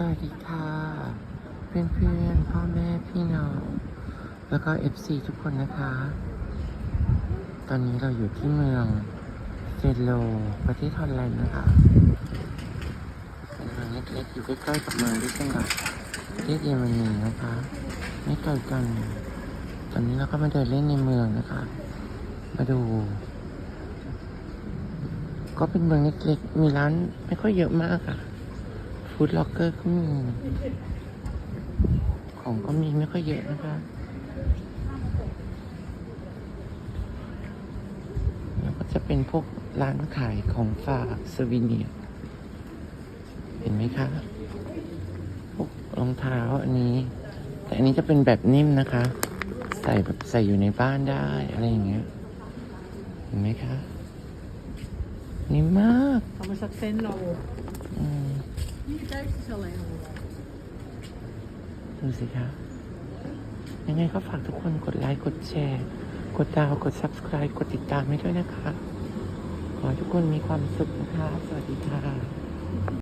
สวัสดีค่ะ เพื่อนๆพ่อแม่พี่น้อง แล้วก็ FC ทุกคนนะคะ ตอนนี้เราอยู่ที่เมืองเซโลประเทศฮอลแลนด์นะคะเป็นเมืองเล็กๆอยู่ใกล้ๆกับเมืองดิสเซนดอร์ฟประเทศเยอรมนีนะคะ ไม่ไกลกัน ตอนนี้เราก็มาเดินเล่นในเมืองนะคะ มาดู ก็เป็นเมืองเล็กๆมีร้านไม่ค่อยเยอะมากค่ะ ฟู้ดล็อกเกอร์ก็มี ของก็มีไม่ค่อยเยอะนะคะแล้วก็จะเป็นพวกร้านขายของฝากสวีเนียเห็นไหมคะ พวกรองเท้าอันนี้ แต่อันนี้จะเป็นแบบนิ่มนะคะ ใส่แบบใส่อยู่ในบ้านได้อะไรอย่างเงี้ย เห็นไหมคะ นิ่มมาก เอามาสักเส้นเรา นี่ได้ที่อะไรเอาดูสิคะยังไงก็ฝากทุกคนกดไลค์กดแชร์ กดดาวกด subscribe กดติดตามให้ด้วยนะคะ ขอให้ทุกคนมีความสุขนะคะ สวัสดีค่ะ